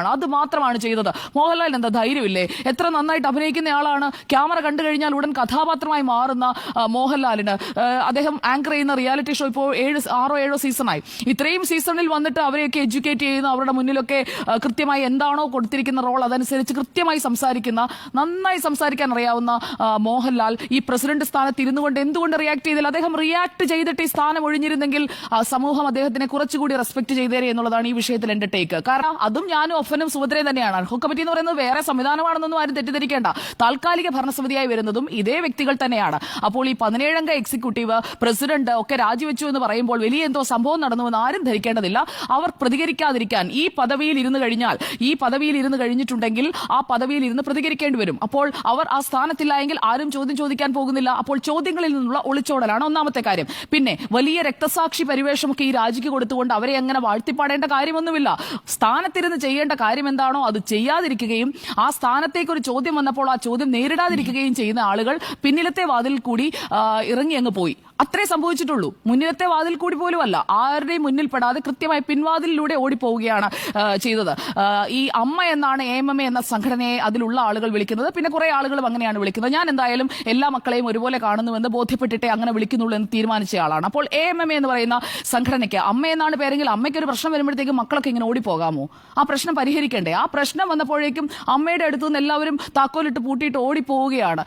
ആണ്. അത് മാത്രമാണ് ചെയ്തത്. മോഹൻലാൽ എന്താ ധൈര്യമില്ലേ? എത്ര നന്നായിട്ട് അഭിനയിക്കുന്ന ആളാണ്. ക്യാമറ കണ്ടു കഴിഞ്ഞാൽ ഉടൻ കഥാപാത്രമായി മാറുന്ന മോഹൻലാലിന്. അദ്ദേഹം ആങ്കർ ചെയ്യുന്ന റിയാലിറ്റി ഷോ ഇപ്പോൾ ഏഴ് ആറോ ഏഴോ സീസണായി ഇത്രയും സീസണിൽ വന്നിട്ട് അവരെയൊക്കെ എഡ്യൂക്കേറ്റ് ചെയ്യുന്ന അവരുടെ മുന്നിലൊക്കെ കൃത്യമായി എന്താണോ കൊടുത്തിരിക്കുന്ന റോൾ അതനുസരിച്ച് കൃത്യമായി സംസാരിക്കുന്ന നന്നായി സംസാരിക്കാൻ അറിയാവുന്ന മോഹൻലാൽ ഈ പ്രസിഡന്റ് സ്ഥാനത്ത് ഇരുന്നു കൊണ്ട് എന്തുകൊണ്ട് റിയാക്ട് ചെയ്തില്ല? അദ്ദേഹം റിയാക്ട് ചെയ്തിട്ട് ഈ സ്ഥാനം ഒഴിഞ്ഞിരുന്നെങ്കിൽ സമൂഹം അദ്ദേഹത്തിനെ കുറച്ചുകൂടി റെസ്പെക്ട് ചെയ്തേരെ എന്നുള്ളതാണ് ഈ വിഷയത്തിൽ എന്റെ ടേക്ക് കാരണം അതും ഞാനും ഒഫനും സുഭദ്രയും തന്നെയാണ്. അർഹോ കമ്മിറ്റി എന്ന് പറയുന്നത് വേറെ സംവിധാനമാണെന്നൊന്നും ആരും തെറ്റിദ്ധരിക്കേണ്ട. താൽക്കാലിക ഭരണസമിതിയായി വരുന്നതും ഇതേ വ്യക്തികൾ തന്നെയാണ്. അപ്പോൾ ഈ പതിനേഴംഗ എക്സിക്യൂട്ടീവ് പ്രസിഡന്റ് ഒക്കെ രാജിവെച്ചു എന്ന് പറയുമ്പോൾ വലിയ എന്തോ സംഭവം നടന്നുവെന്ന് ആരും ധരിക്കേണ്ടതില്ല. അവർ പ്രതികരിക്കാതിരിക്കാൻ ഈ പദവിയിൽ ഇരുന്ന് കഴിഞ്ഞാൽ ഈ പദവിയിൽ ഇരുന്ന് കഴിഞ്ഞിട്ടുണ്ടെങ്കിൽ ആ പദവിയിൽ ഇരുന്ന് പ്രതികരിക്കേണ്ടി വരും. അപ്പോൾ അവർ ആ സ്ഥാനത്തില്ലായെങ്കിൽ ആരും ചോദ്യം ചോദിക്കാൻ പോകുന്നില്ല. അപ്പോൾ ചോദ്യങ്ങളിൽ നിന്നുള്ള ഒളിച്ചോടലാണ് ഒന്നാമത്തെ കാര്യം. പിന്നെ വലിയ രക്തസാക്ഷി പരിവേഷമൊക്കെ ഈ രാജിക്ക് കൊടുത്തുകൊണ്ട് അവരെ അങ്ങനെ വാഴ്ത്തിപ്പാടേണ്ട കാര്യമൊന്നുമില്ല. സ്ഥാനത്തിരുന്ന് ചെയ്യേണ്ട കാര്യം എന്താണോ അത് ചെയ്യാതിരിക്കുകയും ആ സ്ഥാനത്തേക്ക് ഒരു ചോദ്യം വന്നപ്പോൾ ആ ചോദ്യം നേരിടാതിരിക്കുകയും ചെയ്യുന്ന ആളുകൾ പിന്നിലത്തെ വാതിൽ കൂടി ഇറങ്ങി അങ്ങ് പോയി. അത്രേ സംഭവിച്ചിട്ടുള്ളൂ. മുന്നിലത്തെ വാതിൽ കൂടി പോലും അല്ല ആരുടെയും മുന്നിൽ പെടാതെ കൃത്യമായി പിൻവാതിലിലൂടെ ഓടിപ്പോവുകയാണ് ചെയ്തത്. ഈ അമ്മ എന്നാണ് എം എം എ എന്ന സംഘടനയെ അതിലുള്ള ആളുകൾ വിളിക്കുന്നത്. പിന്നെ കുറെ ആളുകളും അങ്ങനെയാണ് വിളിക്കുന്നത്. ഞാൻ എന്തായാലും എല്ലാ മക്കളെയും ഒരുപോലെ കാണുന്നുവെന്ന് ബോധ്യപ്പെട്ടിട്ടേ അങ്ങനെ വിളിക്കുന്നുള്ളൂ എന്ന് തീരുമാനിച്ച ആളാണ്. അപ്പോൾ എ എം എം എ എന്ന് പറയുന്ന സംഘടനയ്ക്ക് അമ്മ എന്നാണ് പേരെങ്കിൽ അമ്മയ്ക്ക് ഒരു പ്രശ്നം വരുമ്പോഴത്തേക്കും മക്കളൊക്കെ ഇങ്ങനെ ഓടിപ്പോകാമോ? ആ പ്രശ്നം പരിഹരിക്കണ്ടേ? ആ പ്രശ്നം വന്നപ്പോഴേക്കും അമ്മയുടെ അടുത്തുനിന്ന് എല്ലാവരും താക്കോലിട്ട് പൂട്ടിയിട്ട് ഓടിപ്പോവുകയാണ്.